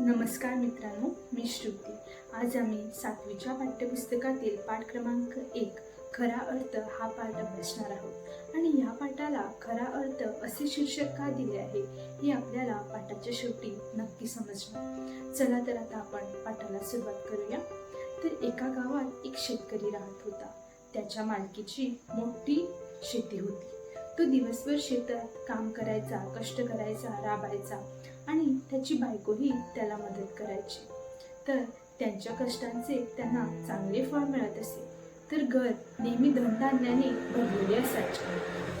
नमस्कार मित्रांनो मी श्रुती. आज आम्ही सातवीच्या पाठ्यपुस्तकातील पाठ क्रमांक एक खरा अर्थ हा पाठ अभ्यासणार आहोत. आणि या पाठाला खरा अर्थ असे शीर्षक का दिले आहे हे आपल्याला पाठाच्या शेवटी नक्की समजणार. चला तर आता आपण पाठाला सुरुवात करूया. तर एका गावात एक शेतकरी राहत होता. त्याच्या मालकीची मोठी शेती होती. तो दिवसभर शेतात काम करायचा कष्ट करायचा राबायचा आणि त्याची बायकोही त्याला मदत करायची. तर त्यांच्या कष्टांचे त्यांना चांगले फळ मिळत असे. तर घर नेहमी धनधान्याने भरलेले असायचे.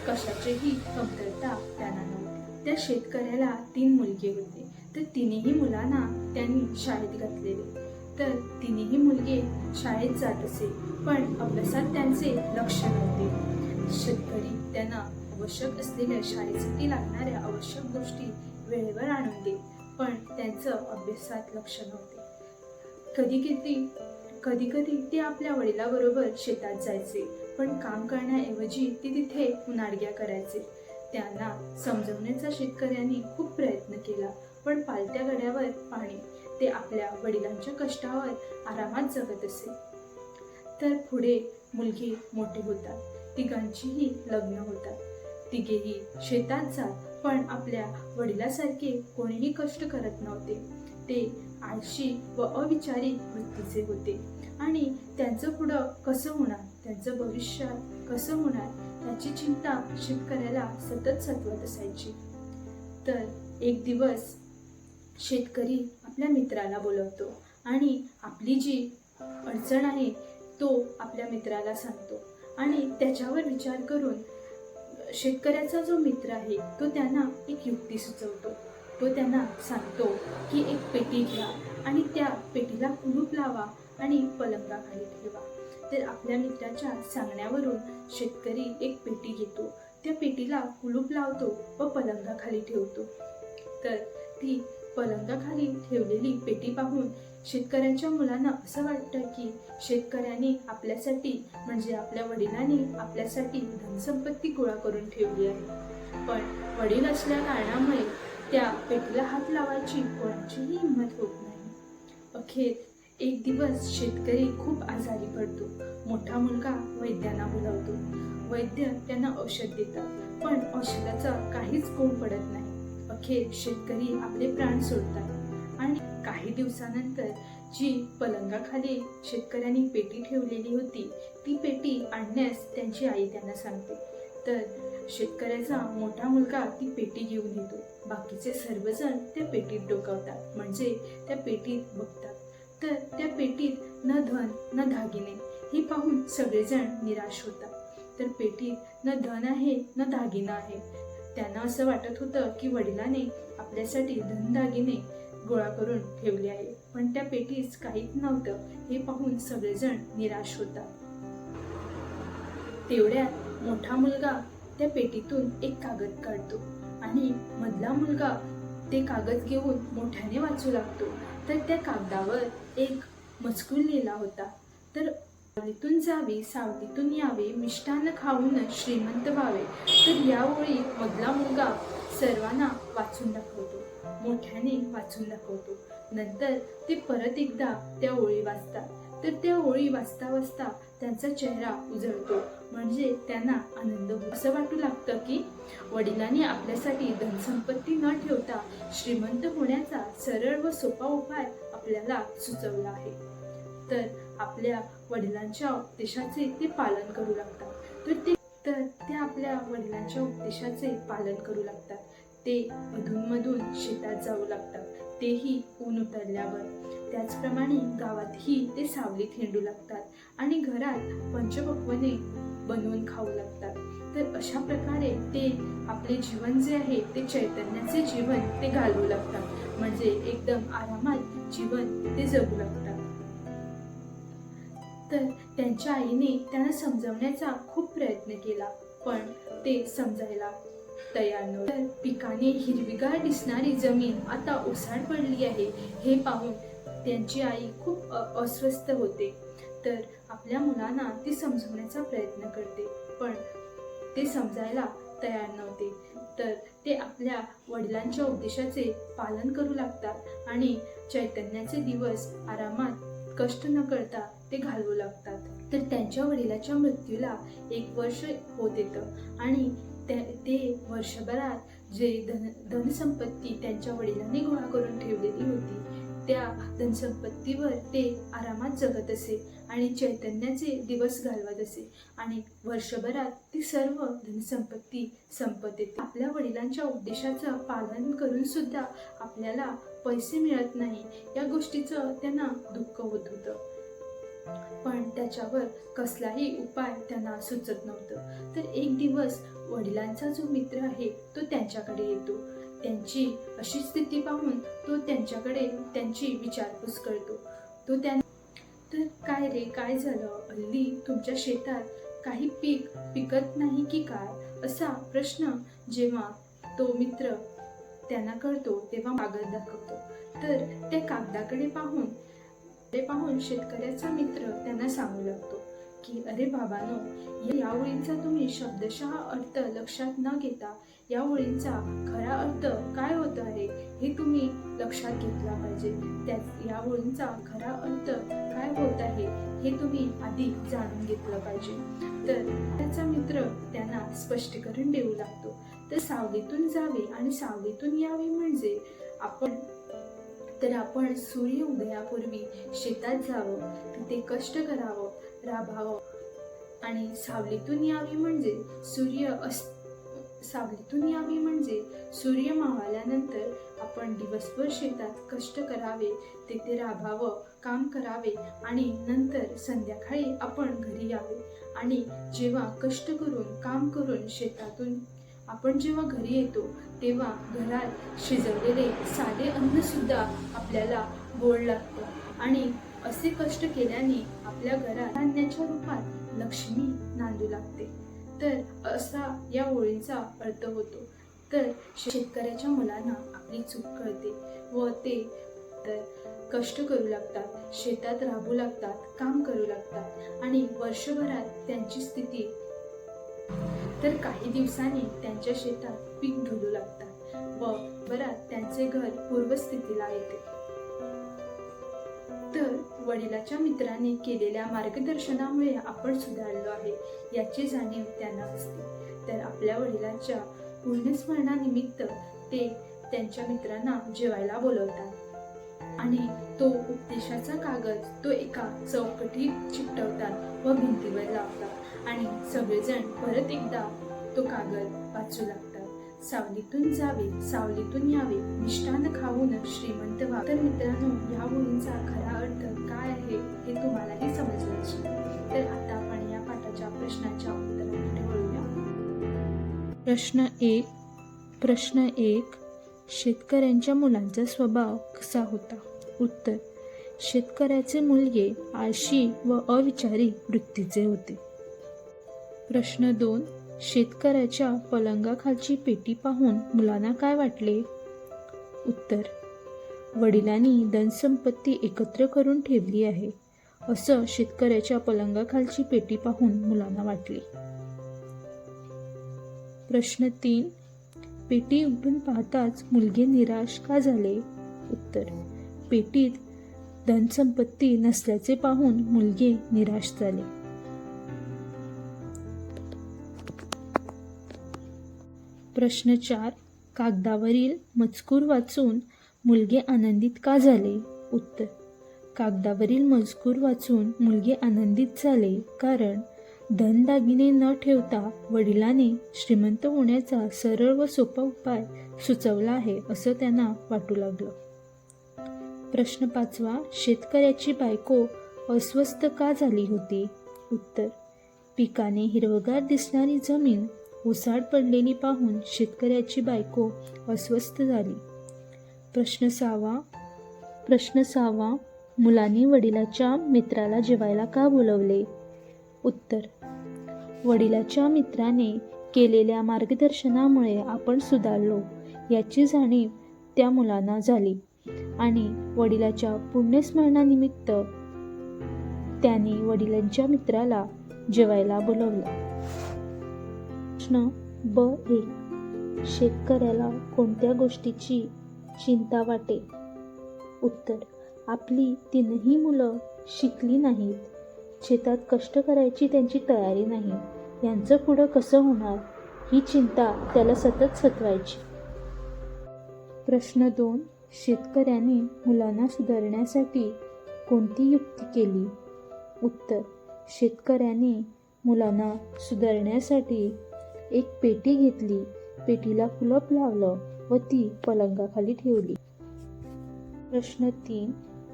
कशाचीही कमतरता त्यांना नव्हती. त्या शेतकऱ्याला तीन मुलगे होते. तर तिनेही मुलांना त्यांनी शाळेत घातलेले. तर तिनेही मुलगे शाळेत जात असे. पण अभ्यासात त्यांचे लक्ष नव्हते. शेतकरी त्यांना आवश्यक असलेल्या शाळेसाठी लागणाऱ्या आवश्यक गोष्टी वेळेवर आणून दे. पण त्यांचं अभ्यासात लक्ष नव्हते. कधी किती कधी कधी ते आपल्या वडिलाबरोबर शेतात जायचे पण काम करण्याऐवजी ते तिथे उन्हाडग्या करायचे. त्यांना समजवण्याचा शेतकऱ्यांनी खूप प्रयत्न केला पण पालत्या गड्यावर पाणी ते आपल्या वडिलांच्या कष्टावर आरामात जगत असे. तर पुढे मुलगी मोठी होतात. तिघांचीही लग्न होतात. तिघेही शेतात जात पण आपल्या वडिलासारखे कोणीही कष्ट करत नव्हते. ते आळशी व अविचारी वृत्तीचे होते. आणि त्यांचं पुढं कसं होणार? त्यांचं भविष्य कसं होणार? याची चिंता शेतकऱ्याला सतत सतवत असायची. तर एक दिवस शेतकरी आपल्या मित्राला बोलवतो आणि आपली जी अडचण आहे तो आपल्या मित्राला सांगतो. आणि त्याच्यावर विचार करून शेतकऱ्याचा जो मित्र आहे तो त्यांना एक युक्ती सुचवतो. तो त्यांना सांगतो की एक पेटी घ्या आणि त्या पेटीला कुलूप लावा आणि पलंगाखाली ठेवा. तर आपल्या मित्राच्या सांगण्यावरून शेतकरी एक पेटी घेतो. त्या पेटीला कुलूप लावतो व पलंगाखाली ठेवतो. तर ती पलंगाखाली ठेवलेली पेटी पाहून शेतकऱ्यांच्या मुलांना असं वाटतं की शेतकऱ्यांनी आपल्यासाठी म्हणजे आपल्या वडिलांनी आपल्यासाठी धनसंपत्ती गोळा करून ठेवली आहे. पण वडील असल्या कारणामुळे त्या पेटीला हात लावायची कोणाचीही हिंमत होत नाही. अखेर एक दिवस शेतकरी खूप आजारी पडतो. मोठा मुलगा वैद्यांना बोलावतो. वैद्य त्यांना औषध देतात पण औषधाचा काहीच गुण पडत नाही. अखेर शेतकरी आपले प्राण सोडतात. आणि काही दिवसानंतर जी पलंगाखाली शेतकऱ्यांनी पेटी ठेवलेली होती ती पेटी आणण्यास त्यांची आई त्यांना सांगते. तर शेतकऱ्याचा मोठा मुलगा ती पेटी घेऊन येतो. बाकीचे सर्वजण त्या पेटीत डोकावतात म्हणजे त्या पेटीत बघतात. तर त्या पेटीत न धन न दागिने हे पाहून सगळेजण निराश होतात. तर पेटीत न धन आहे न दागिना आहे. त्यांना असं वाटत होतं की वडिलाने आपल्यासाठी धन दागिने गोळा करून ठेवली आहे. पण त्या पेटीस काहीच नव्हतं. हे पाहून सगळेजण निराश होतात. तेवढ्यात मोठा मुलगा त्या पेटीतून एक कागद काढतो आणि मधला मुलगा ते कागद घेऊन मोठ्याने वाचू लागतो. तर त्या कागदावर एक मजकूर लिहिला होता. तर सावलीतून जावे सावलीतून यावे मिष्टान्न खाऊन श्रीमंत व्हावे. तर या मधला मुलगा सर्वांना वाचून दाखवतो. मोठ्याने वाचून दाखवतो नंतर ते परत एकदा त्या ओळी वाचतात. तर त्या ओळी वाचता वाचता त्यांचा चेहरा उजळतो. म्हणजे त्यांना आनंद असं वाटू लागतं की वडिलांनी आपल्यासाठी धनसंपत्ती न ठेवता श्रीमंत होण्याचा सरळ व सोपा उपाय आपल्याला सुचवला आहे. तर आपल्या वडिलांच्या उपदेशाचे ते पालन करू लागतात. तर ते तर ते आपल्या वडिलांच्या उपदेशाचे पालन करू लागतात. ते अधूनमधून शेतात जाऊ लागतात. तेही ऊन उतरल्यावर. त्याचप्रमाणे गावातही ते सावलीत हिंडू लागतात आणि घरात पंचपक्वने बनवून खाऊ लागतात. तर अशा प्रकारे ते आपले जीवन जे आहे ते चैतन्याचे जीवन ते घालवू लागतात. म्हणजे एकदम आरामात जीवन ते जगू लागतात. तर त्यांच्या आईने त्यांना समजवण्याचा खूप प्रयत्न केला पण ते समजायला तयार नव्हतं तर पिकाने हिरवीगार दिसणारी जमीन आता ओसाड पडली आहे. हे पाहून त्यांची आई खूप अस्वस्थ होते. तर आपल्या मुलांना ती समजवण्याचा प्रयत्न करते पण ते समजायला तयार नव्हते. तर ते आपल्या वडिलांच्या उपदेशाचे पालन करू लागतात आणि चैतन्याचे दिवस आरामात कष्ट न करता ते घालवू लागतात. तर त्यांच्या वडिलाच्या मृत्यूला एक वर्ष होत येतं आणि ते ते वर्षभरात जे धन धनसंपत्ती त्यांच्या वडिलांनी गोळा करून ठेवलेली होती त्या धनसंपत्तीवर ते आरामात जगत असे आणि चैतन्याचे दिवस घालवत असे. आणि वर्षभरात ती सर्व धनसंपत्ती संपत येते. आपल्या वडिलांच्या उद्देशाचं पालन करून सुद्धा आपल्याला पैसे मिळत नाही. या गोष्टीचं त्यांना दुःख होत होतं. पण त्याच्यावर कसलाही उपाय त्यांना सुचत नव्हतं. तर एक दिवस वडिलांचा जो मित्र आहे तो त्यांच्याकडे येतो. त्यांची अशी स्थिती पाहून तो त्यांच्याकडे त्यांची विचारपूस करतो. तो त्या तर काय रे काय झालं? हल्ली तुमच्या शेतात काही पीक पिकत नाही की काय? असा प्रश्न जेव्हा तो मित्र त्यांना करतो तेव्हा कागद दाखवतो. तर त्या कागदाकडे पाहून ते पाहून शेतकऱ्याचा मित्र त्यांना सांगू लागतो की अरे बाबानो या ओळींचा तुम्ही शब्दशः अर्थ लक्षात न घेता या ओळींचा खरा अर्थ काय होत आहे हे तुम्ही लक्षात घेतला पाहिजे. त्या या ओळींचा खरा अर्थ काय होत आहे हे तुम्ही आधी जाणून घेतलं पाहिजे. तर त्याचा मित्र त्यांना स्पष्टीकरण देऊ लागतो. तर सावलीतून जावे आणि सावलीतून यावे म्हणजे आपण तर आपण सूर्य उदयापूर्वी शेतात जावं तिथे कष्ट करावं राबावं. आणि सावलीतून यावी म्हणजे सूर्य अस सावलीतून यावी म्हणजे सूर्य मावाल्यानंतर आपण दिवसभर शेतात कष्ट करावे तेथे राबावं काम करावे आणि नंतर संध्याकाळी आपण घरी यावे. आणि जेव्हा कष्ट करून काम करून शेतातून आपण जेव्हा घरी येतो तेव्हा घरात शिजवलेले साधे अन्नसुद्धा आपल्याला गोड लागतं. आणि असे कष्ट केल्याने आपल्या घरात धान्याच्या रूपात लक्ष्मी नांदू लागते. तर असा या ओळींचा अर्थ होतो. तर शेतकऱ्याच्या मुलांना आपली चूक कळते व ते तर कष्ट करू लागतात शेतात राबू लागतात काम करू लागतात आणि वर्षभरात त्यांची स्थिती तर काही दिवसांनी त्यांच्या शेतात पीक ढुलू लागतात व बरात त्यांचे घर पूर्वस्थितीला येते. तर वडिलाच्या मित्रांनी केलेल्या मार्गदर्शनामुळे आपण सुधारलो आहे याची जाणीव त्यांना असते. तर आपल्या वडिलांच्या पुण्यस्मरणानिमित्त ते त्यांच्या मित्रांना जेवायला बोलवतात. आणि तो उपदेशाचा कागद तो एका चौकटीत चिकटवतात व भिंतीवर लावतात. आणि सगळेजण परत एकदा तो कागद वाचू लागतात. सावलीतून जावे सावलीतून यावे मिष्टान खाऊन श्रीमंत व्हा. तर मित्रांनो या ओळींचा खरा अर्थ काय आहे हे तुम्हालाही समजलं तर आता आपण या पाठाच्या प्रश्नाच्या उत्तराकडे वळूया. प्रश्न एक प्रश्न एक शेतकऱ्यांच्या मुलांचा स्वभाव कसा होता? उत्तर शेतकऱ्याचे मुलगे आळशी व अविचारी वृत्तीचे होते. प्रश्न दोन शेतकऱ्याच्या पलंगाखालची पेटी पाहून मुलांना काय वाटले? उत्तर वडिलांनी धनसंपत्ती एकत्र करून ठेवली आहे असं शेतकऱ्याच्या पलंगाखालची पेटी पाहून मुलांना वाटले. प्रश्न तीन पेटी उघडून पाहताच मुलगे निराश का झाले? उत्तर पेटीत धनसंपत्ती नसल्याचे पाहून मुलगे निराश झाले. प्रश्न चार कागदावरील मजकूर वाचून मुलगे आनंदित का झाले? उत्तर कागदावरील मजकूर वाचून मुलगे आनंदित झाले कारण धनदागिने न ठेवता वडिलांनी श्रीमंत होण्याचा सरळ व सोपा उपाय सुचवला आहे असं त्यांना वाटू लागलं. प्रश्न पाचवा शेतकऱ्याची बायको अस्वस्थ का झाली होती? उत्तर पिकाने हिरवगार दिसणारी जमीन ओसाड पडलेली पाहून शेतकऱ्याची बायको अस्वस्थ झाली. प्रश्न सहावा प्रश्न सहावा मुलांनी वडिलाच्या मित्राला जेवायला का बोलवले? उत्तर. वडिलाच्या मित्राने केलेल्या मार्गदर्शनामुळे आपण सुधारलो याची जाणीव त्या मुलांना झाली आणि वडिलाच्या पुण्यस्मरणानिमित्त त्यांनी वडिलांच्या मित्राला जेवायला बोलवलं. प्रश्न ब एक शेतकऱ्याला कोणत्या गोष्टीची चिंता वाटे? उत्तर. आपली तीनही मुलं शिकली नाहीत. शेतात कष्ट करायची त्यांची तयारी नाही. यांचं पुढं कसं होणार? ही चिंता त्याला सतत सतवायची. प्रश्न दोन. शेतकऱ्याने मुलांना सुधारण्यासाठी कोणती युक्ती केली? उत्तर. शेतकऱ्याने मुलांना सुधारण्यासाठी एक पेटी घेतली. पेटीला कुलप लावलं व ती पलंगाखाली ठेवली. प्रश्न तीन.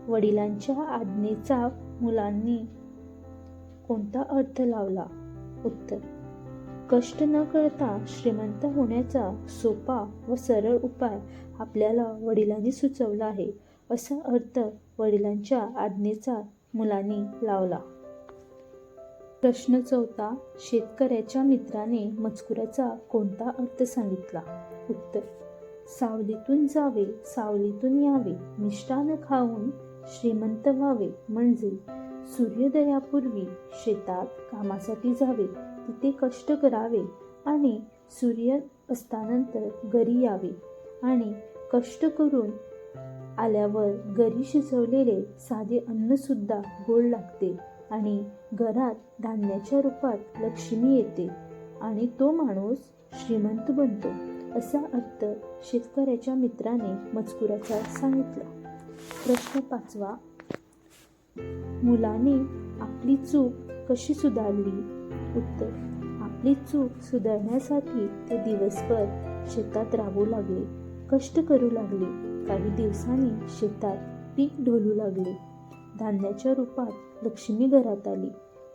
वडिलांच्या आज्ञेचा मुलांनी कोणता अर्थ लावला? उत्तर कष्ट न करता श्रीमंत होण्याचा सोपा व सरळ उपाय आपल्याला वडिलांनी सुचवला आहे असा अर्थ वडिलांच्या आज्ञेचा मुलांनी लावला. प्रश्न चौथा शेतकऱ्याच्या मित्राने मजकुराचा कोणता अर्थ सांगितला? उत्तर सावलीतून जावे सावलीतून यावे मिष्टान खाऊन श्रीमंत व्हावे म्हणजे सूर्योदयापूर्वी शेतात कामासाठी जावे तिथे कष्ट करावे आणि सूर्य अस्तानंतर घरी यावे. आणि कष्ट करून आल्यावर घरी शिजवलेले साधे अन्नसुद्धा गोड लागते आणि घरात धान्याच्या रूपात लक्ष्मी येते आणि तो माणूस श्रीमंत बनतो असा अर्थ शेतकऱ्याच्या मित्राने मजकुराचा सांगितला. प्रश्न पाचवा मुलाने आपली चूक कशी सुधारली? उत्तर आपली चूक सुधारण्यासाठी ते दिवसभर शेतात राबू लागले कष्ट करू लागले काही दिवसांनी शेतात पीक ढोलू लागले. धान्याच्या रूपात लक्ष्मी घरात आली.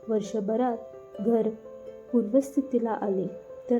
वर्षभरात घर पूर्वस्थितीला आले तर